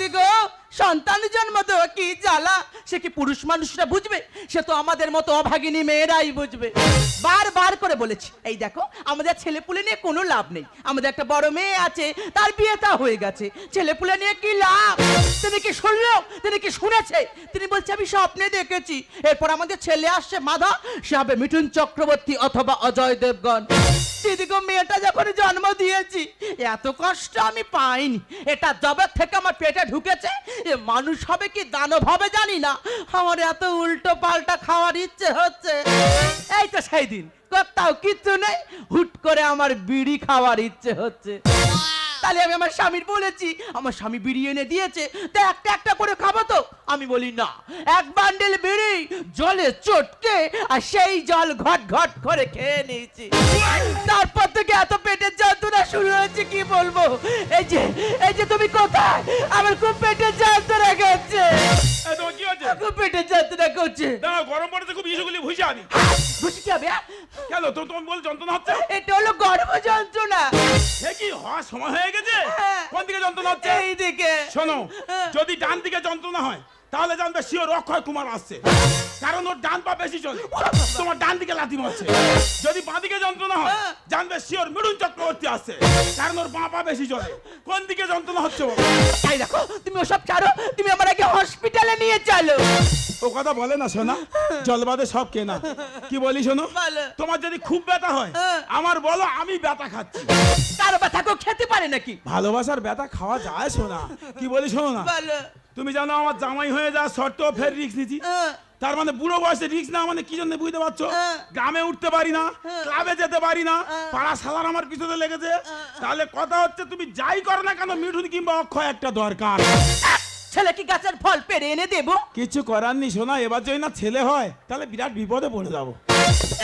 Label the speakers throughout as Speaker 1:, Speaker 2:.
Speaker 1: দিদি সন্তান জন্ম দেওয়া কি জ্বালা? সে কি পুরুষ মানুষরা বুঝবে? সে তো আমাদের মতো অভাগিনী মেয়েরাই বুঝবে। বারবার করে বলেছি, এই দেখো, আমাদের ছেলে পুলে নিয়ে কোনো লাভ নেই। আমাদের একটা বড় মেয়ে আছে, তার বিয়েটা হয়ে গেছে। ছেলে পুলে নিয়ে কি লাভ? তিনি কি শুনলো? তিনি কি শুনেছে? তিনি বলছে, আমি স্বপ্নে দেখেছি। এরপর আমাদের ছেলে আসছে মাধা সে হবে মিঠুন চক্রবর্তী অথবা অজয় দেবগন দিদিগো মেয়েটা যখন জন্ম দিয়েছি, এত কষ্ট আমি পাইনি। এটা জবের থেকে আমার পেটে ঢুকেছে, এ মানুষ হবে কি দানব হবে জানি না। আমার এত উল্টো পাল্টা খাওয়ার ইচ্ছে হচ্ছে। এই তো সেই দিন, কোথাও কিচ্ছু নেই, হুট করে আমার বিড়ি খাওয়ার ইচ্ছে হচ্ছে। তাহলে আমি আমার স্বামীর বলেছি আমার স্বামী বিড়ি এনে দিয়েছে তো একটা একটা করে খাব তো। আমি বলি না এক বান্ডেল বিড়ি জলে চটকে আর সেই জল ঘট ঘট করে খেয়ে নিয়েছি। তারপর থেকে এত পেটের যন্ত্রণা শুরু হয়েছে কি বলব? এই যে এই যে তুমি কোথায়? আমার খুব পেটের যন্ত্রণা করছে। খুব পেটের যন্ত্রণা করছে।
Speaker 2: দাঁড়াও গরম পড়েছে খুব ভুষে আনি।
Speaker 1: বুঝি কি হবে হ্যাঁ?
Speaker 2: কেন তো তোমার বল যন্ত্রণা হচ্ছে?
Speaker 1: এটা হলো গর্ভ যন্ত্রণা।
Speaker 2: সে কি হওয়ার সময় হয়ে গেছে
Speaker 1: হ্যাঁ।
Speaker 2: কোন দিকে যন্ত্রণা হচ্ছে
Speaker 1: এই দিকে
Speaker 2: শোনো
Speaker 1: হ্যাঁ।
Speaker 2: যদি ডান দিকে যন্ত্রণা হয় তাহলে জানবে শিওর অক্ষয় কুমার আসছে। কারণ ওর ডান পা বেশি চলে। তোমার ডান দিকে লাথি মারছে। যদি বাঁ দিকে যন্ত্রণা হয়
Speaker 1: হ্যাঁ।
Speaker 2: জানবে শিওর মিঠুন চক্রবর্তী আসছে। কারণ ওর বাঁ পা বেশি চলে। কোন দিকে যন্ত্রণা হচ্ছে
Speaker 1: তাই দেখো তুমি ওসব ছাড়ো তুমি আমার আগে হসপিটালে নিয়ে চলো।
Speaker 2: ও কথা বলে না শোনা জলবাদে সব কেনা। কি বলি শোনো তোমার যদি খুব ব্যথা হয়
Speaker 1: হ্যাঁ।
Speaker 2: আমার বলো আমি ব্যথা খাচ্ছি।
Speaker 1: কারও ব্যথা কেউ খেতে পারে নাকি?
Speaker 2: ভালোবাসার ব্যথা খাওয়া যায় শোনা কি বলি শোনো না তুমি জানো আমার জামাই হয়ে যা শর্ত ফের রিক্স নিচ্ছি। তার মানে বুড়ো বয়সে রিক্স না মানে কি জন্য বুঝতে পারছ। গ্রামে উঠতে পারি না। ক্লাবে যেতে পারি না। পাড়া সালার আমার পিছনে লেগেছে তাহলে কথা হচ্ছে তুমি যাই করো না কেন মিঠুন কিংবা অক্ষয় একটা দরকার
Speaker 1: ছেলে কি গাছের ফল পেরে এনে দেবো
Speaker 2: কিছু করার নি শোনা এবার যদি না ছেলে হয় তাহলে বিরাট বিপদে পড়ে যাব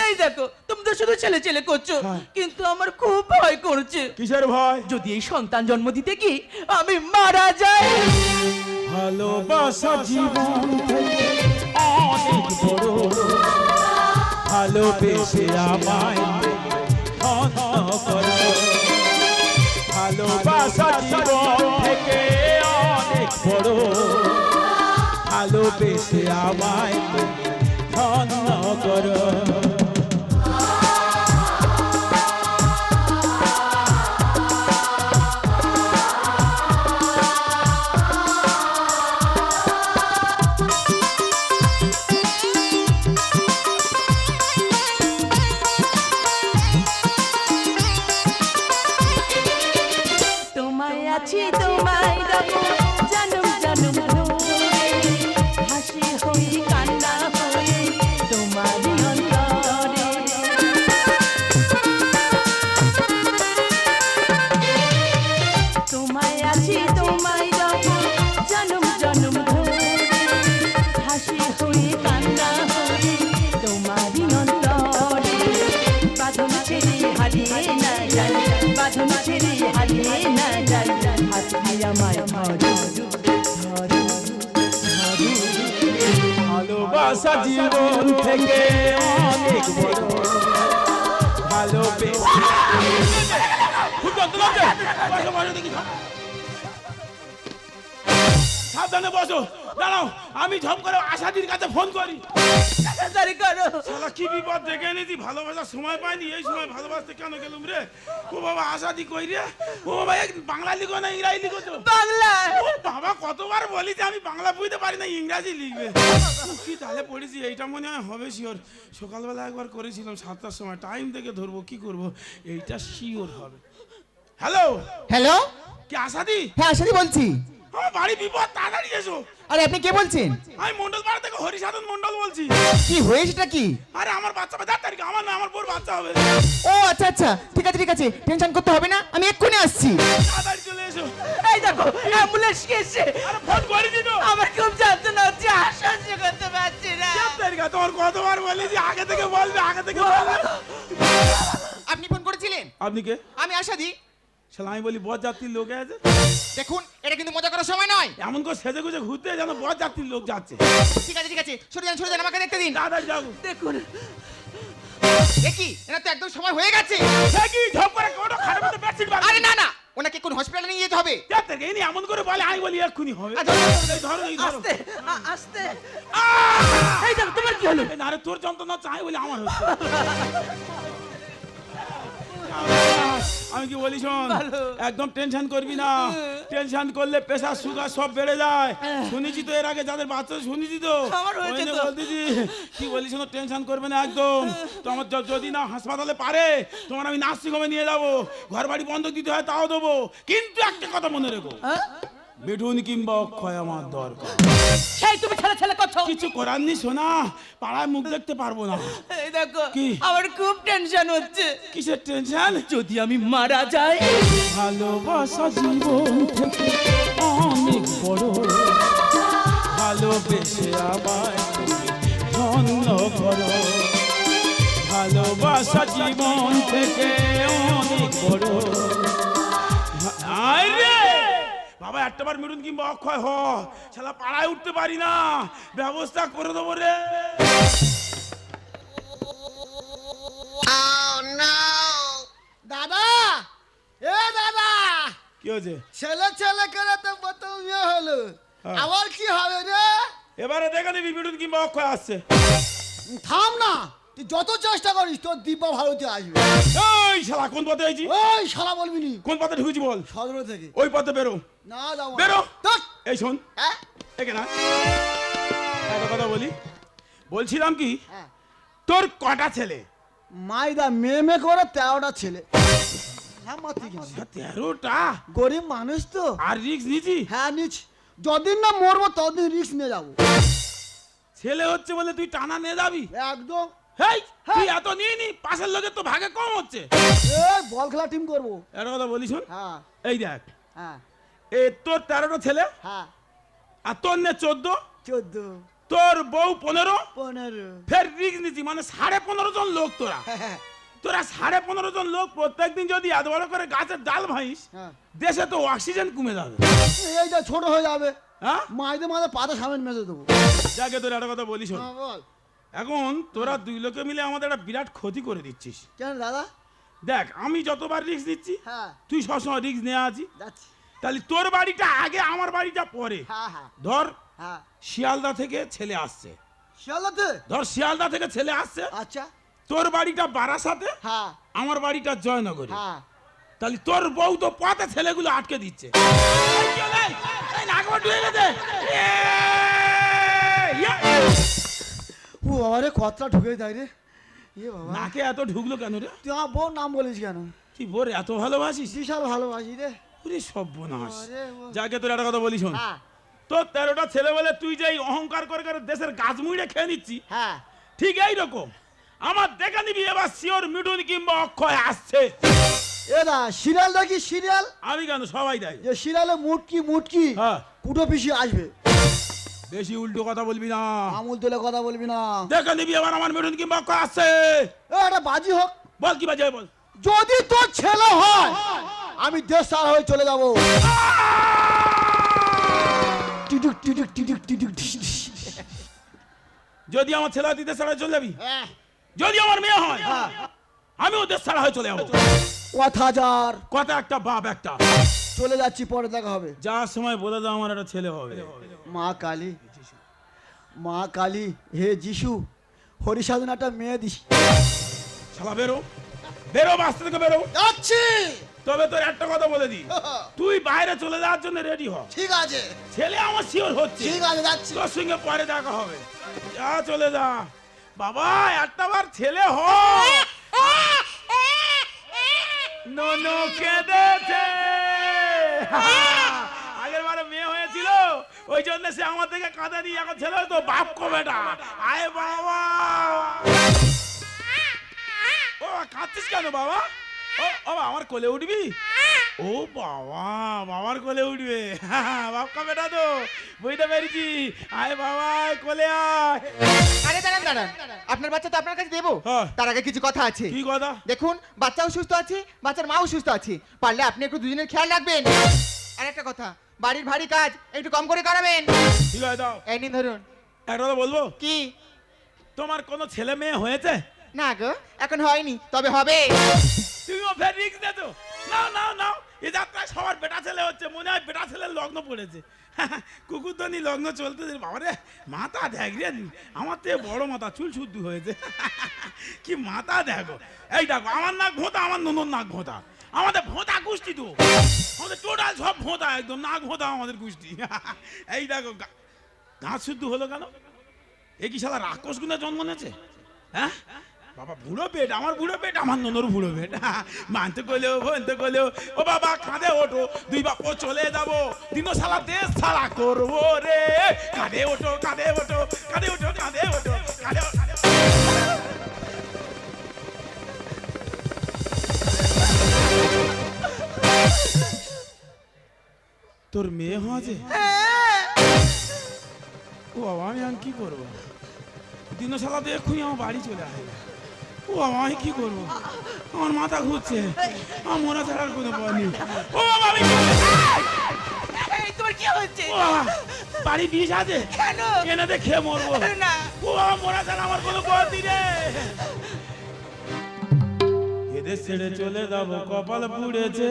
Speaker 1: এই দেখো তুমি তো শুধু ছেলে ছেলে করছ
Speaker 2: হ্যাঁ।
Speaker 1: কিন্তু আমার খুব ভয় করছে
Speaker 2: কিসের ভয়
Speaker 1: যদি এই সন্তান জন্ম দিতে কি আমি মারা যাই
Speaker 2: ভালোবাসা জীবন থেকে অনেক বড়। ভালোবেসে আমায় ধন্য করো। ভালোবাসা জীবন থেকে অনেক বড়। ভালোবেসে আমায় ধন্য করো।
Speaker 1: আছি তোমায় রব
Speaker 2: ভালোবেসে সাবধানে বসো। দাঁড়াও আমি ঝপ করে আশা আশাদির কাছে ফোন করি।
Speaker 1: তাড়াতাড়ি করো।
Speaker 2: শালা কি বিপদ দেখে এনেছি? ভালোবাসার সময় পাইনি এই সময় ভালোবাসতে কেন গেলুম রে? ও বাবা আশাদি কই রে? ও বাবা এক বাংলা লিখো না ইংরাজি লিখো তো?
Speaker 1: বাংলা।
Speaker 2: ও বাবা কতবার বলি যে আমি বাংলা বুঝতে পারি না ইংরাজি লিখবে। কি তাহলে পড়েছি এইটা মনে হয় হবে শিওর। সকালবেলা একবার করেছিলাম সাতটার সময় টাইম থেকে ধরবো কি করব? এইটা শিওর হবে। হ্যালো?
Speaker 3: হ্যালো?
Speaker 2: কি আশাদি?
Speaker 3: হ্যাঁ আশাদি বলছি।
Speaker 2: আমার বাড়ি বিপদ তাড়াতাড়ি এসো।
Speaker 3: আরে আপনি কে বলছেন?
Speaker 2: আমি মন্ডল পাড়া থেকে হরিসাধন মন্ডল বলছি।
Speaker 3: কি হয়েছেটা কি?
Speaker 2: আরে আমার বাচ্চা হবে তারিখ আমার না আমার বোর বাচ্চা হবে।
Speaker 3: ও আচ্ছা আচ্ছা ঠিক আছে ঠিক আছে টেনশন করতে হবে না আমি এক্ষুনি আসছি।
Speaker 2: তাড়াতাড়ি চলে এসো।
Speaker 1: এই দেখো অ্যাম্বুলেন্স এসে
Speaker 2: আরে ফোন করেছি তো
Speaker 1: আমার খুব যন্ত্রণা হচ্ছে সহ্য করতে পারছি না।
Speaker 2: তারিখ তোমার কতবার বলেছি আগে থেকে বলবে আগে থেকে বলবে।
Speaker 3: আপনি ফোন করেছিলেন?
Speaker 2: আপনি কে?
Speaker 3: আমি আশা আশাদি
Speaker 2: শালা আমি বলি বর যাত্রীর লোক আছে।
Speaker 3: দেখুন এটা কিন্তু মজা করার সময় নয়।
Speaker 2: এমন করে সেজে গুজে ঘুরতে যেন বর যাত্রীর লোক যাচ্ছে।
Speaker 3: ঠিক আছে ঠিক আছে সরে যান সরে যান আমাকে দেখতে দিন।
Speaker 2: তাড়াতাড়ি যাব।
Speaker 1: দেখুন।
Speaker 3: দেখি এটা তো একদম সময় হয়ে গেছে।
Speaker 2: সে কি ঝপ করে কোটো খারাপ বেডশিট
Speaker 3: আরে না না ওনাকে কোন হসপিটালে নিয়ে যেতে
Speaker 4: হবে।
Speaker 2: যাতে এই নিয়ে এমন করে বলে আমি বলি এক্ষুনি হবে।
Speaker 4: আচ্ছা,
Speaker 2: ধরো এই ধরো।
Speaker 1: আস্তে আস্তে। এই দেখো তোমার কি হলো?
Speaker 2: না রে, তোর যন্ত্রণা চাই বলে আমার হচ্ছে। আমি কি বলি শোন? একদম টেনশন করবি না। টেনশন করলে প্রেশার সুগার সব বেড়ে যায়। শুনেছি তো এর আগে যাদের বাচ্চা শুনেছি তো। বলতেছি কি বলি শোনো টেনশন করবে না একদম। তোমার যদি না হাসপাতালে পারে তোমার আমি নার্সিং হোমে নিয়ে যাব। ঘর বাড়ি বন্ধ দিতে হয় তাও দেবো। কিন্তু একটা কথা মনে রেখো।
Speaker 1: হ্যাঁ?
Speaker 2: বেডুন কিংবা অক্ষয় আমার দরকার।
Speaker 1: সেই তুমি ছেলে ছেলে করছ।
Speaker 2: কিছু করার নি শোনা পাড়ায় মুখ দেখতে পারব না।
Speaker 1: এই দেখো
Speaker 2: কি?
Speaker 1: আমার খুব টেনশন হচ্ছে।
Speaker 2: কিসের টেনশন
Speaker 1: যদি আমি মারা যাই।
Speaker 2: ভালোবাসা জীবন থেকে অনেক বড়। ভালোবেসে আমায় তুমি ধন্য করো। ভালোবাসা জীবন থেকে অনেক বড়। আরে বাবা একটাবার মিটুন কিংবা অক্ষয় হ। শালা পাড়ায় উঠতে পারি না। ব্যবস্থা করে দেবো রে।
Speaker 5: দাদা! এ দাদা!
Speaker 2: কি হয়েছে?
Speaker 5: ছেলে ছেলে করে তো প্রথম ইয়ে হলো।
Speaker 2: হ্যাঁ।
Speaker 5: আবার কি হবে রে?
Speaker 2: এবারে দেখে নিবি মিটুন কিংবা অক্ষয় আসছে।
Speaker 5: থাম না। তুই যত চেষ্টা করিস তোর দিব্যা ভারতে আসবে।
Speaker 2: এই শালা কোন পথে হয়েছি
Speaker 5: ওই শালা বলবি নি।
Speaker 2: কোন পথে ঢুকেছি বল?
Speaker 5: সদর থেকে।
Speaker 2: ওই পথে বেরো।
Speaker 5: না যাব না।
Speaker 2: বেরো।
Speaker 5: ধ্যাৎ,
Speaker 2: এই শোন।
Speaker 5: হ্যাঁ?
Speaker 2: এখানে আয়। একটা কথা বলি। বলছিলাম কি?
Speaker 5: হ্যাঁ।
Speaker 2: তোর কটা ছেলে?
Speaker 5: মাইদা মেয়ে মেয়ে করে তেরোটা ছেলে। হ্যাঁ?
Speaker 2: আচ্ছা, তেরোটা?
Speaker 5: গরিব মানুষ তো।
Speaker 2: আর রিক্স নিছি
Speaker 5: হ্যাঁ নিচ যদিন না মরবো ততদিন রিস্ক নিয়ে যাব।
Speaker 2: ছেলে হচ্ছে বলে তুই টানা নিয়ে যাবি?
Speaker 5: একদম।
Speaker 2: হেই তুই এত নিয়ে নি পাশের লোকের তো ভাগে কম হচ্ছে।
Speaker 5: এই বল খেলা টিম করব।
Speaker 2: একটা কথা বলি শোন।
Speaker 5: হ্যাঁ।
Speaker 2: এই দেখ
Speaker 5: হ্যাঁ।
Speaker 2: এ তোর তেরোটা ছেলে
Speaker 5: হ্যাঁ।
Speaker 2: আর তোর নে চোদ্দ
Speaker 5: চোদ্দ।
Speaker 2: তোর বউ পনেরো
Speaker 5: পনেরো।
Speaker 2: ফের রিক্স নিছি মানে সাড়ে পনেরো জন লোক তোরা।
Speaker 5: হ্যাঁ
Speaker 2: তোরা সাড়ে পনেরো জন লোক প্রত্যেকদিন যদি এত বড় করে গাছের ডাল ভাইস
Speaker 5: হ্যাঁ।
Speaker 2: দেশে তো অক্সিজেন কমে যাবে।
Speaker 5: এই যা ছোট হয়ে যাবে।
Speaker 2: হ্যাঁ?
Speaker 5: মাইদে মাঝে পাতা সামনে মেজে দেবো।
Speaker 2: যাকে তোর একটা কথা বলিস
Speaker 5: হ্যাঁ বল।
Speaker 2: এখন তোরা দুই লোকে মিলে আমাদের একটা বিরাট ক্ষতি করে দিচ্ছিস।
Speaker 5: কেন দাদা?
Speaker 2: দেখ আমি যতবার রিস্ক দিচ্ছি
Speaker 5: হ্যাঁ।
Speaker 2: তুই সবসময় রিস্ক নেওয়া আছি। তাহলে তোর বাড়িটা আগে আমার বাড়িটা পরে।
Speaker 5: হ্যাঁ হ্যাঁ।
Speaker 2: ধর শিয়ালদা থেকে ছেলে আসছে।
Speaker 5: শিয়ালদাতে
Speaker 2: ধর শিয়ালদা থেকে ছেলে আসছে।
Speaker 5: আচ্ছা।
Speaker 2: তোর বাড়িটা বারাসাতে আমার বাড়িটা জয়নগরে। তাহলে তোর বউ তো পথে ছেলেগুলো আটকে দিচ্ছে। নাগমা ঢুকে গেছে।
Speaker 5: ও বাবা রে কতটা ঢুকে যায় রে। এ বাবা।
Speaker 2: নাকে এত ঢুকলো কেন রে?
Speaker 5: তুই আমার বউর নাম বলিস কেন?
Speaker 2: তুই বোর এত ভালোবাসিস?
Speaker 5: বিশাল ভালোবাসি রে।
Speaker 2: ওরে সর্বনাশ। যাকে তোর একটা কথা বলি শোন।
Speaker 5: হ্যাঁ।
Speaker 2: তোর তেরোটা ছেলে বলে তুই যে এই অহংকার করে করে দেশের গাছ মুড়ে খেয়ে নিচ্ছি
Speaker 5: হ্যাঁ।
Speaker 2: ঠিক এই রকম। আমার দেখা নিবি এবার শিওর মিঠুন কিংবা অক্ষয় আসছে।
Speaker 5: এরা সিরিয়াল দেখি সিরিয়াল?
Speaker 2: আমি কেন সবাই দেয়?
Speaker 5: যে সিরিয়ালে মুটকি মুটকি
Speaker 2: হ্যাঁ।
Speaker 5: কুটো পিসি আসবে।
Speaker 2: বেশি উল্টো কথা বলবি না।
Speaker 5: আমুল তুলে কথা বলবি না।
Speaker 2: দেখা নিবি এবার আমার মিঠুন কি অক্ষয় আসছে
Speaker 5: এ একটা বাজি হোক।
Speaker 2: বল কি বাজে বল।
Speaker 5: যদি তোর ছেলে হয় আমি দেশ সার হয়ে চলে যাব। টিটুক টিটুক টিটুক টিটুক।
Speaker 2: যদি আমার ছেলে হয় দেশ ছাড়া চলে যাবি?
Speaker 5: হ্যাঁ,
Speaker 2: যদি আমার মেয়ে হয় আমিও দেশ ছাড়া হয়ে চলে যাব।
Speaker 5: কথা হাজার
Speaker 2: কথা একটা বাপ একটা।
Speaker 5: চলে যাচ্ছি পরে দেখা হবে।
Speaker 2: যাওয়ার সময় বলে দাও আমার একটা ছেলে হবে।
Speaker 5: মা কালী। মা কালী হে যিশু হরিসাধন একটা মেয়ে দিস।
Speaker 2: শালা বেরো। বেরো বাস থেকে বেরো।
Speaker 5: যাচ্ছি।
Speaker 2: তবে তোর একটা কথা বলে দি তুই বাইরে চলে যাওয়ার জন্য রেডি হ।
Speaker 5: ঠিক আছে।
Speaker 2: ছেলে আমার শিওর হচ্ছে।
Speaker 5: ঠিক আছে যাচ্ছি।
Speaker 2: তোর সঙ্গে পরে দেখা হবে। যা চলে যা। বাবা একটা বার ছেলে হ। ননু কেঁদেছে আগের বারে মেয়ে হয়েছিল ওই জন্য সে আমার থেকে কাঁদা দিয়ে এখন ছেলে তো বাপ কো বেটা। আয় বাবা। ও কাঁদছিস কেন বাবা? ও বাবা আমার কোলে উঠবি? ও বাবা বাবার কোলে উঠবে। বাপকা বেটা তো বুঝতে পেরেছি। আয় বাবা কোলে আয়।
Speaker 4: আরে দাঁড়ান দাঁড়ান। আপনার বাচ্চা তো আপনার কাছে দেবো।
Speaker 2: হ্যাঁ।
Speaker 4: তার আগে কিছু কথা আছে।
Speaker 2: কি কথা?
Speaker 4: দেখুন বাচ্চাও সুস্থ আছে বাচ্চার মাও সুস্থ আছে। পারলে আপনি একটু দুজনের খেয়াল রাখবেন। আর একটা কথা বাড়ির ভারী কাজ একটু কম করে করাবেন।
Speaker 2: ঠিক আছে দাও।
Speaker 4: এই নিন ধরুন।
Speaker 2: একটা কথা বলব?
Speaker 4: কি?
Speaker 2: তোমার কোনো ছেলে মেয়ে হয়েছে?
Speaker 4: না গো এখন হয়নি তবে হবে।
Speaker 2: তুমিও ফের রিক্স দে তো নাও নাও। নাও এ যাত্রায় সবার বেটা ছেলে হচ্ছে মনে হয় বেটা ছেলের লগ্ন পড়েছে। কুকুর কুকুরদানি লগ্ন চলতেছে বাবারে মাথা দেখ রে। আমার থেকে বড় মাথা চুল শুদ্ধ হয়েছে। কি মাথা দেখো। এই দেখো আমার নাক ভোঁতা আমার ননদ নাক ভোঁতা আমাদের ভোঁতা গোষ্ঠী তো। আমাদের টোটাল সব ভোঁতা একদম নাক ভোঁতা আমাদের গোষ্ঠী এই দেখো গাছ শুদ্ধ হলো কেন? এ কি শালা রাক্ষস গুণে জন্ম নিয়েছে? হ্যাঁ? বাবা বুড়ো পেট আমার বুড়ো পেট আমার ননর বুড়ো পেট। মানতে কইলেও বলতে কইলেও ও বাবা কাঁধে ওঠো। দুই বাপ চলে যাব। দিন সালা দেশ সালা করব রে। কাঁধে ওঠো কাঁধে ওঠো কাঁধে ওঠো কাঁধে ওঠো কাঁধে ওঠো, তোর মেয়ে হয়েছে ও বাবা আমি আমি কি করব? দিন সালাতে এক্ষুনি আমার বাড়ি চলে আসে। ও বাবা আমি কি করব? আমার মাথা ঘুরছে। আমার মনে ছাড়ার কোনো নেই। ও বাবা আমি?
Speaker 1: তোমার কি হচ্ছে?
Speaker 2: বাড়ি বিষ আছে?
Speaker 1: কেন?
Speaker 2: খেয়ে মরবো।
Speaker 1: না।
Speaker 2: ও বাবা মরা ছাড়া আমার কোনো নেই রে। এদের ছেড়ে চলে যাব কপাল পুড়েছে।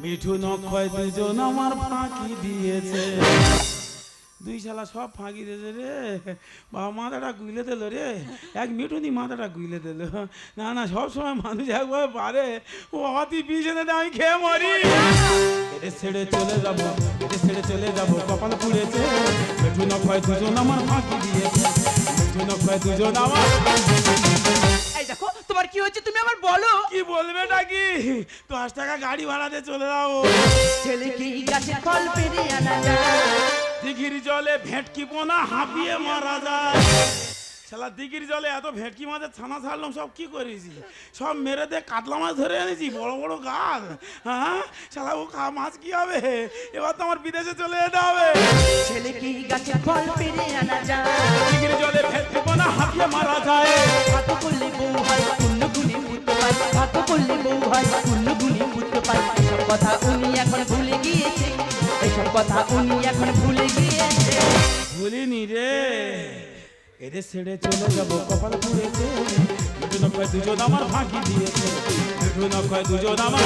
Speaker 2: মিঠু নক্ষয় দুজন আমার ফাঁকি দিয়েছে। দুই শালা সব ফাঁকি দিয়েছে রে। বাবা, মাথাটা গুইলে দিল রে। এক মিঠুনি মাথাটা গুইলে দিল। না না সব সময় মানুষ একবার পারে। ও অতি পিছনে আমি খেয়ে মরি। এদের ছেড়ে চলে যাব, এদের ছেড়ে চলে যাব কপাল পুড়েছে মিঠু নক্ষয় দুজন আমার ফাঁকি দিয়েছে। মিঠু নক্ষয় দুজন আমার
Speaker 1: কি হচ্ছে তুমি আমার বলো?
Speaker 2: কি বলবে নাকি? দশ টাকা গাড়ি ভাড়াতে চলে যাব
Speaker 1: ছেলে কি গাছে ফল পেরে আনা যায়।
Speaker 2: দিঘির জলে ভেটকি পোনা হাঁপিয়ে মারা যায়। শালা দিঘির জলে এত ভেটকি মাছের ছানা ছাড়লাম সব কি করেছি? সব মেরে দিয়ে কাতলা মাছ ধরে এনেছি বড় বড় গাছ। হ্যাঁ? শালা ও খা মাছ কি হবে? এবার তো আমার বিদেশে চলে যেতে হবে।
Speaker 1: ছেলে কি গাছে ফল পেরে আনা যায়।
Speaker 2: দিঘির জলে ভেটকি পোনা হাঁপিয়ে মারা যায়।
Speaker 1: ভাত করলে বউ হয়। করলে বউ হয় পূর্ণ গুলি বুঝতে পারে এসব কথা উনি এখন ভুলে গিয়েছে। এসব কথা উনি এখন ভুলে গিয়েছে।
Speaker 2: ভুলিনি রে। এদের ছেড়ে চলে যাব কপাল পুড়েছে দুজন নক্ষয় দুজন আমার ফাঁকি দিয়েছে। দুজন নক্ষয় দুজন আমার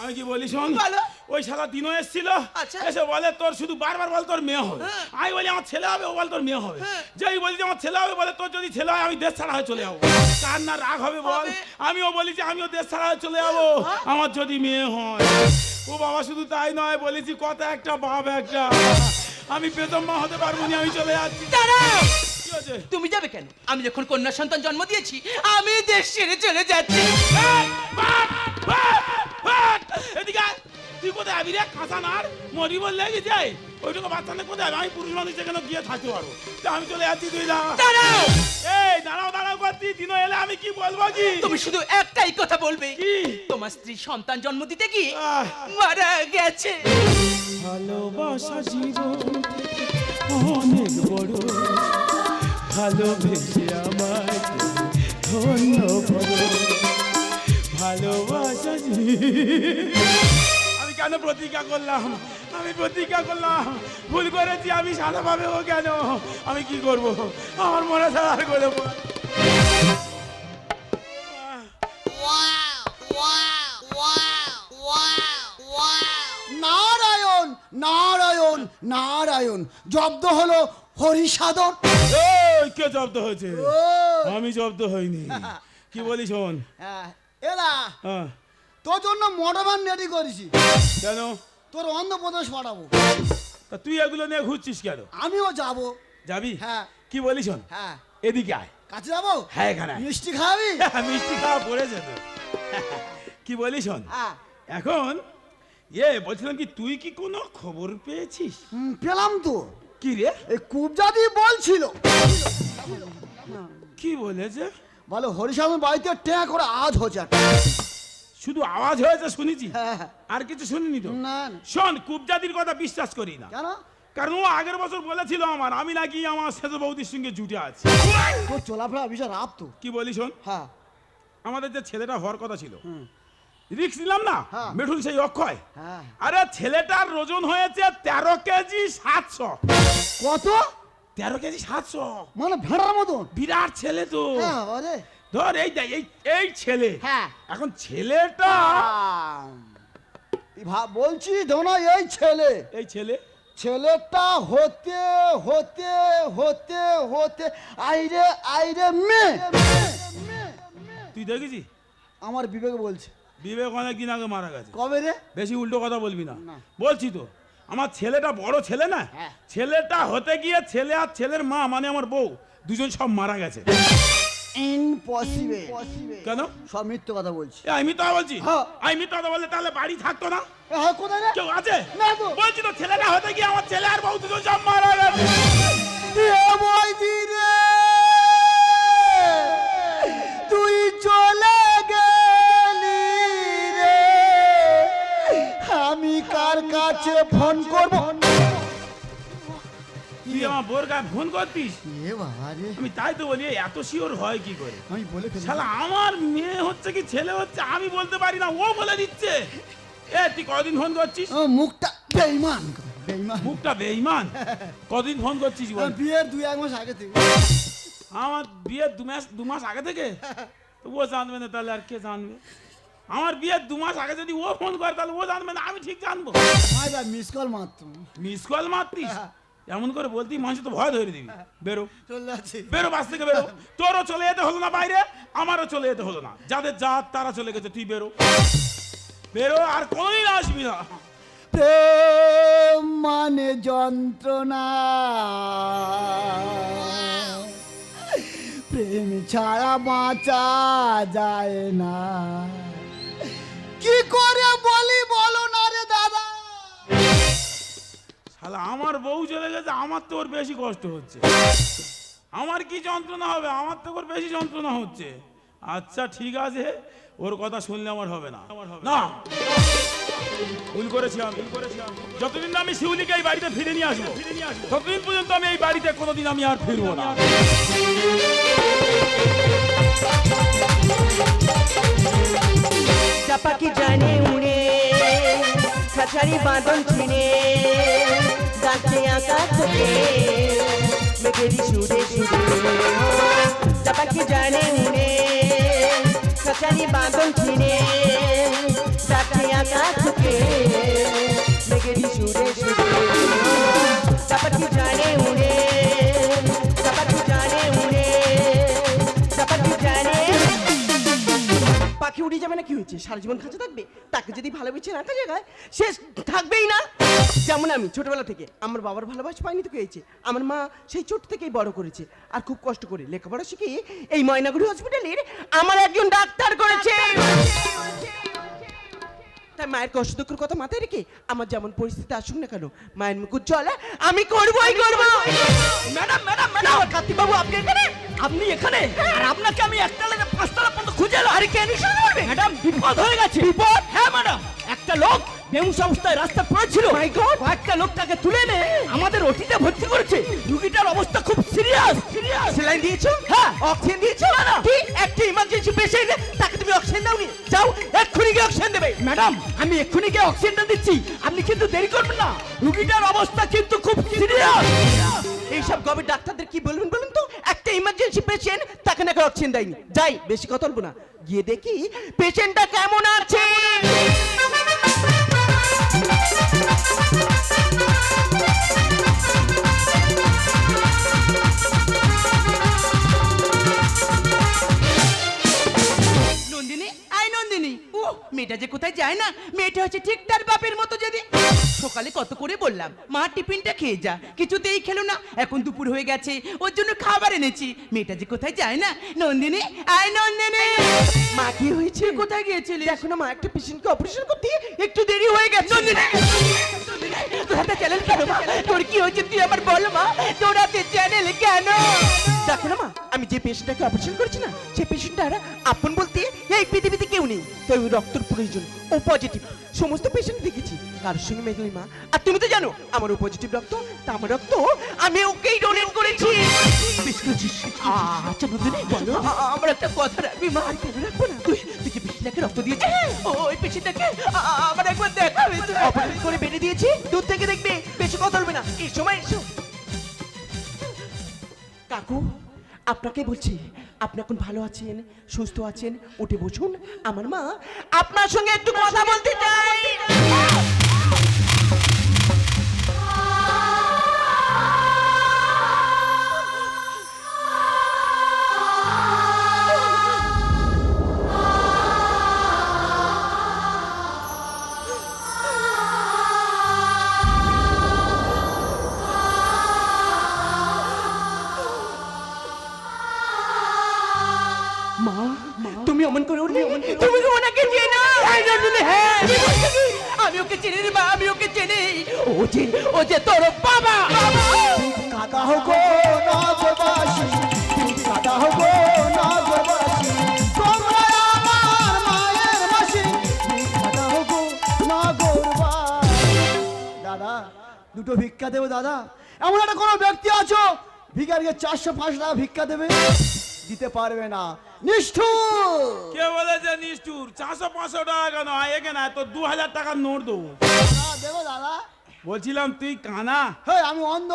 Speaker 2: আমি কি বলি শোন। ওই শালা দিনও এসেছিল।
Speaker 1: আচ্ছা।
Speaker 2: এসে বলে তোর শুধু বারবার বল তোর মেয়ে হবে। আমি বলি আমার ছেলে হবে ও বল তোর মেয়ে হবে। যেই বলি যে আমার ছেলে হবে বলে তোর যদি ছেলে হয় আমি দেশ ছাড়া হয়ে চলে যাব। কার না রাগ হবে বল। আমিও বলি যে আমিও দেশ ছাড়া হয়ে চলে যাব। আমার যদি মেয়ে হয়। ও বাবা শুধু তাই নয় বলেছি কত একটা বাপ একটা আমি বেতন মা হতে পারব না আমি চলে যাচ্ছি।
Speaker 1: তুমি যাবে কেন? আমি যখন কন্যা সন্তান জন্ম দিয়েছি আমি দেশ ছেড়ে চলে যাচ্ছি।
Speaker 2: এদিকে। তুই কোথায় আবি রে? কাঁচা নার মরি বললে কি যাই ওইটুকু বাচ্চা না কোথায় আমি পুরুষ মানুষ যেখানে গিয়ে থাকতে পারব? তা আমি চলে যাচ্ছি তুই
Speaker 1: দাঁড়াও!
Speaker 2: এই দাঁড়াও দাঁড়াও করছি। দিন এলে আমি কি বলব কি?
Speaker 1: তুমি শুধু একটাই কথা বলবে।
Speaker 2: কি?
Speaker 1: তোমার স্ত্রী সন্তান জন্ম দিতে
Speaker 2: আহ,
Speaker 1: মারা গেছে।
Speaker 2: ভালোবাসা জীবন অনেক বড়। ভালোবেসে আমায় ধন্য করো। ভালোবাসা জী- আমি কেন প্রতিজ্ঞা করলাম? আমি প্রতিজ্ঞা করলাম। ভুল করেছি আমি সাদা পাবে ও কেন? আমি কি করব? আমার মনে ছাড়া আর করে
Speaker 5: নারায়ণ নারায়ণ নারায়ণ। জব্দ হলো হরিসাধন।
Speaker 2: কে জব্দ হয়েছে? আমি জব্দ হইনি। কি বলি শোন?
Speaker 5: হ্যাঁ, এলা।
Speaker 2: হ্যাঁ।
Speaker 5: তোর জন্য মোটরবান রেডি করেছি।
Speaker 2: কেন?
Speaker 5: তোর অন্ধ্রপ্রদেশ পাঠাবো।
Speaker 2: তা তুই এগুলো নিয়ে ঘুরছিস কেন?
Speaker 5: আমিও যাব।
Speaker 2: যাবি?
Speaker 5: হ্যাঁ।
Speaker 2: কি বলি শোন?
Speaker 5: হ্যাঁ।
Speaker 2: এদিকে আয়।
Speaker 5: কাছে যাব?
Speaker 2: হ্যাঁ এখানে।
Speaker 5: মিষ্টি খাবি?
Speaker 2: মিষ্টি খাওয়া পড়েছে তো। কি বলি শোন?
Speaker 5: হ্যাঁ।
Speaker 2: এখন ইয়ে বলছিলাম কি তুই কি কোনো খবর পেয়েছিস?
Speaker 5: পেলাম তো।
Speaker 2: কি রে?
Speaker 5: এই কুবজাদি বলছিল।
Speaker 2: কি বলেছে?
Speaker 5: বলো হরিসাধন বাড়িতে ট্যাঁ করে আজ হচ্ছে।
Speaker 2: শুধু আওয়াজ হয়েছে শুনেছি।
Speaker 5: হ্যাঁ,
Speaker 2: আর কিছু শুনিনি তো?
Speaker 5: না।
Speaker 2: শোন কুবজাদির কথা বিশ্বাস করি না।
Speaker 5: কেন?
Speaker 2: কারণ ও আগের বছর বলেছিল আমার আমি নাকি আমার সেজ বৌদির সঙ্গে জুটে আছি।
Speaker 5: চলাফেরা বিশাল রাপ তো।
Speaker 2: কি বলি শোন?
Speaker 5: হ্যাঁ।
Speaker 2: আমাদের যে ছেলেটা হওয়ার কথা ছিল রিক্স নিলাম না?
Speaker 5: হ্যাঁ।
Speaker 2: মিঠুন সেই অক্ষয়?
Speaker 5: হ্যাঁ।
Speaker 2: আরে ছেলেটার ওজন হয়েছে তেরো কেজি সাতশো।
Speaker 5: কত?
Speaker 2: তেরো কেজি সাতশো।
Speaker 5: মানে ভেড়ার মতন।
Speaker 2: বিরাট ছেলে তো।
Speaker 5: হ্যাঁ আরে।
Speaker 2: ধর এই দেখ এই এই ছেলে।
Speaker 5: হ্যাঁ।
Speaker 2: এখন ছেলেটা
Speaker 5: ভা- বলছি ধোনা এই ছেলে।
Speaker 2: এই ছেলে।
Speaker 5: ছেলেটা হতে হতে হতে হতে আইরে আইরে মে।
Speaker 2: তুই দেখেছি
Speaker 5: আমার বিবেক বলছে।
Speaker 2: বিবেক অনেক দিন আগে মারা গেছে।
Speaker 5: কবে রে?
Speaker 2: বেশি উল্টো কথা বলবি না। বলছি তো আমার ছেলেটা বড় ছেলে না?
Speaker 5: হ্যাঁ।
Speaker 2: ছেলেটা হতে গিয়ে ছেলে আর ছেলের মা মানে আমার বউ দুজন সব মারা গেছে।
Speaker 5: ইম্পসিবল
Speaker 2: কেন?
Speaker 5: সব মিথ্যে কথা বলছি।
Speaker 2: আমি মিথ্যা বলছি?
Speaker 5: হ্যাঁ।
Speaker 2: আমি মিথ্যা কথা বললে তাহলে বাড়ি থাকতো না?
Speaker 5: হ্যাঁ, কোথায় রে?
Speaker 2: কেউ আছে?
Speaker 5: না তো।
Speaker 2: বলছি তো ছেলেটা হতে গিয়ে আমার ছেলে আর বউ দুজন সব মারা
Speaker 5: রে। তুই চলে গেলি রে। আমি কার কাছে ফোন করব?
Speaker 2: তুই আমার বোর গায়ে ফোন করতিস?
Speaker 5: এ
Speaker 2: আমি তাই তো বলি এত শিওর হয় কি করে?
Speaker 5: আমি বলে ফেলি
Speaker 2: শালা আমার মেয়ে হচ্ছে কি ছেলে হচ্ছে আমি বলতে পারি না ও বলে দিচ্ছে। এ তুই কদিন ফোন করছিস?
Speaker 5: ও, মুখটা
Speaker 2: মুখটা কদিন ফোন করছিস বল?
Speaker 5: বিয়ের দুই এক মাস আগে থেকে।
Speaker 2: আমার বিয়ের দু মাস দু মাস আগে থেকে? তো ও জানবে না তাহলে আর কে জানবে? আমার বিয়ের দু মাস আগে যদি ও ফোন করে তাহলে ও জানবে না আমি ঠিক জানব।
Speaker 5: মিস কল মাত্র
Speaker 2: মিস কল মারতিস? এমন করে বলতি মানুষ তো ভয় ধরে দিবি। বেরো।
Speaker 5: চলে যাচ্ছে।
Speaker 2: বেরো বাস থেকে বেরো। তোরও চলে যেতে হলো না বাইরে আমারও চলে যেতে হলো না। যাদের জাত তারা চলে গেছে তুই বেরো। বেরো আর কোনদিন আসবি না।
Speaker 5: প্রেম মানে যন্ত্রণা। প্রেম ছাড়া বাঁচা যায় না। কি করে বলি বলো
Speaker 2: শালা আমার বউ চলে গেছে, আমার তো ওর বেশি কষ্ট হচ্ছে। আমার কি যন্ত্রণা হবে? আমার তো ওর বেশি যন্ত্রণা হচ্ছে। আচ্ছা ঠিক আছে। ওর কথা শুনলে আমার হবে না। না। ভুল করেছি আমি। যতদিন আমি শিউলিকে এই বাড়িতে ফিরে নিয়ে আসব, ততদিন পর্যন্ত আমি এই বাড়িতে কোনোদিন আমি আর ফিরবো না।
Speaker 6: চাপাকি জানে উড়ে খাঁচারি বাঁধন ছিঁড়ে গাছে আঁকা থেকে মেঘেরি সুরে সুরে চাপাকি জানে উড়ে খাঁচারি বাঁধন ছিঁড়ে গাছে আঁকা থেকে মেঘেরি সুরে সুরে চাপাকি জানে উড়ে
Speaker 1: পাখি উড়ে যাবে না? কি হয়েছে? সারা জীবন কাছে থাকবে? তাকে যদি ভালোবেসে রাখা জায়গায় সে থাকবেই না? যেমন আমি ছোটবেলা থেকে আমার বাবার ভালোবাসা পাইনি তো হয়েছে। আমার মা সেই ছোট থেকেই বড় করেছে আর খুব কষ্ট করে লেখাপড়া শিখে এই ময়নাগুড়ি হসপিটালের আমার একজন ডাক্তার করেছে। তাই মায়ের কষ্ট দুঃখের কথা মাথায় রেখে আমার যেমন পরিস্থিতি আসুক না কেন মায়ের মুখ চলে আমি করবোই করব। Madam madam madam. কার্তিক বাবু আপনি এখানে? আপনি এখানে? আর আপনাকে আমি একটা লেগে পাঁচতলা পর্যন্ত খুঁজে এলো আরে কেন করবে ম্যাডাম বিপদ হয়ে গেছে। বিপদ? হ্যাঁ ম্যাডাম। একটা লোক বেহুশ অবস্থায় রাস্তা পড়েছিল। গড কয়েকটা লোক তাকে তুলে এনে আমাদের ওটিতে ভর্তি করেছে। রুগীটার অবস্থা খুব সিরিয়াস সিরিয়াস সেলাইন দিয়েছ? হ্যাঁ। অক্সিজেন দিয়েছ? না না। কি? একটা ইমার্জেন্সি পেশেন্ট ম্যাডাম আমি এক্ষুনি গিয়ে অক্সিজেনটা দিচ্ছি। আপনি কিন্তু দেরি করবেন না। রুগীটার অবস্থা কিন্তু খুব সিরিয়াস এইসব গবে ডাক্তারদের কি বলবেন বলুন তো? একটা ইমার্জেন্সি পেশেন্ট তাকে নাকি অক্সিজেন দেয়নি। যাই বেশি কথা বলব না। গিয়ে দেখি পেশেন্টটা কেমন আছে? মেয়েটা যে কোথায় যায় না? মেয়েটা হচ্ছে ঠিক তার বাপের মতো যদি সকালে কত করে বললাম মা টিফিনটা খেয়ে যা কিছুতেই খেলো না। এখন দুপুর হয়ে গেছে ওর জন্য খাবার এনেছি। মেয়েটা যে কোথায় যায় না? নন্দিনী আয় নন্দিনী। মা কি হয়েছে? কোথায় গিয়েছিলি দেখো না মা একটা পেশেন্টকে অপারেশন করতে একটু দেরি হয়ে গেছে। নন্দিনী! তোর হাতে চ্যানেল কেন মা? তোর কি হয়েছে তুই আমার বল মা? তোর হাতে চ্যানেল কেন? দেখো না মা আমি যে পেশেন্টটাকে অপারেশন করেছি না সেই পেশেন্টটার আপন বলতে এই পৃথিবীতে কেউ নেই। তাই ওই রক্তর প্রয়োজন ও পজিটিভ সমস্ত পেশেন্ট দেখেছি। কারোর সঙ্গে মেঘলি মা আর তুমি তো জানো আমার ও পজিটিভ রক্ত তা আমার রক্ত আমি ওকেই ডোনেট করেছি। আচ্ছা নন্দিনী বলো। আমার একটা কথা রাখবি মা। আর কেন রাখব না? তুই তুই যে পেশেন্টটাকে রক্ত দিয়েছিস? ওই পেশেন্টটাকে আমার একবার দেখাবে অপারেশন করে বেরিয়ে দিয়েছি? দূর থেকে দেখবে বেশি কথা বলবে না। এই সময় এসো। কাকু, আপনাকে বলছি, আপনি এখন ভালো আছেন, সুস্থ আছেন? উঠে বসুন, আমার মা আপনার সঙ্গে একটু কথা বলতে চাই। মা চিনি। ও যে ও যে তোর বাবা।
Speaker 5: কাদা হগো নগরবাসী। দাদা, দুটো ভিক্ষা দেবো, দাদা। এমন একটা কোনো ব্যক্তি আছো? ভিখারিকে চারশো পাঁচশো টাকা ভিক্ষা দেবে? দিতে পারবে না। নিষ্ঠুর।
Speaker 2: কে বলেছে নিষ্ঠুর? চারশো পাঁচশো টাকা কেন? এখানে তো দু হাজার টাকার নোট দেবো।
Speaker 5: দেবো দাদা।
Speaker 2: বলছিলাম তুই কানা?
Speaker 5: হ্যাঁ আমি অন্ধ।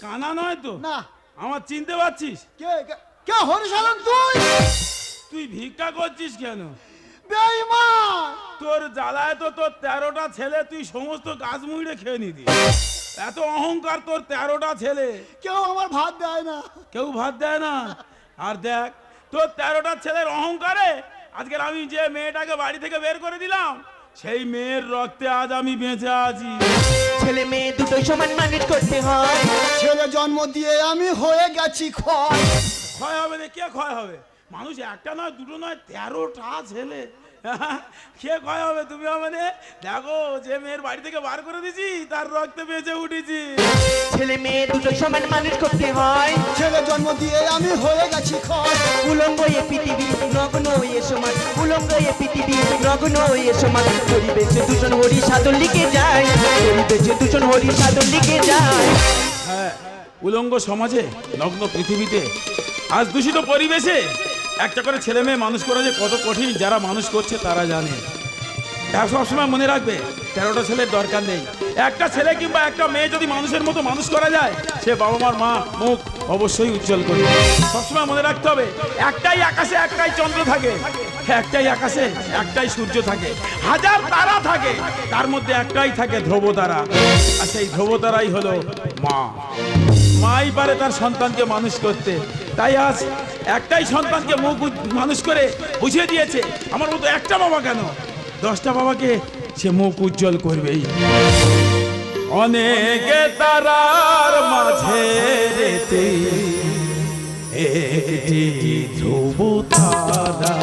Speaker 2: কানা নয় তো?
Speaker 5: না।
Speaker 2: আমার চিনতে পারছিস?
Speaker 5: কে কে- কে হরিশালন তুই?
Speaker 2: তুই ভিক্ষা করছিস কেন?
Speaker 5: বেঈমান।
Speaker 2: তোর জ্বালায় তো তোর তেরোটা ছেলে তুই সমস্ত গাছ মুড়ে খেয়ে নিতি এত অহংকার তোর তেরোটা ছেলে।
Speaker 5: কেউ আমার ভাত দেয় না।
Speaker 2: কেউ ভাত দেয় না? আর দেখ তোর তেরোটা ছেলের অহংকারে আজকের আমি যে মেয়েটাকে বাড়ি থেকে বের করে দিলাম সেই মেয়ের রক্তে আজ আমি বেঁচে আছি।
Speaker 6: ছেলে মেয়ে দুটো সমান মানুষ করতে হয়।
Speaker 5: ছেলে জন্ম দিয়ে আমি হয়ে গেছি ক্ষয়।
Speaker 2: ক্ষয় হবে না কে ক্ষয় হবে? মানুষ একটা নয় দুটো নয় তেরোটা ছেলে। কে ক্ষয় হবে তুমি আমাদের দেখো যে মেয়ের বাড়ি থেকে বার করে দিছি তার রক্তে বেঁচে উঠেছি।
Speaker 6: ছেলে মেয়ে দুটোই সমান মানুষ করতে হয়।
Speaker 5: ছেলে জন্ম দিয়ে আমি হয়ে গেছি
Speaker 6: উলঙ্গ এ পৃথিবী নগ্ন এ সমান উলঙ্গ এ পৃথিবী নগ্ন এ সমান পরিবেশে দূষণ হরি সাধন লিখে যায়। পরিবেশে দূষণ হরি সাধন লিখে যায়।
Speaker 2: হ্যাঁ উলঙ্গ সমাজে নগ্ন পৃথিবীতে আজ দূষিত পরিবেশে একটা করে ছেলে মেয়ে মানুষ করা যে কত কঠিন যারা মানুষ করছে তারা জানে। সবসময় মনে রাখবে, তেরোটা ছেলের দরকার নেই। একটা ছেলে কিংবা একটা মেয়ে যদি মানুষের মতো মানুষ করা যায়, সে বাবা মার মা মুখ অবশ্যই উজ্জ্বল করবে। সবসময় মনে রাখতে হবে, একটাই আকাশে একটাই চন্দ্র থাকে, একটাই আকাশে একটাই সূর্য থাকে, হাজার তারা থাকে, তার মধ্যে একটাই থাকে ধ্রুব তারা আর সেই ধ্রুব তারাই হলো মা। মাই পারে তার সন্তানকে মানুষ করতে। তাই আজ একটাই সন্তানকে মুখ মানুষ করে বুঝিয়ে দিয়েছে, আমার মতো একটা বাবা কেন? দশটা বাবাকে সে মুখ উজ্জ্বল করবেই। অনেকে তারার মাঝে রেতে ধ্রুব তারা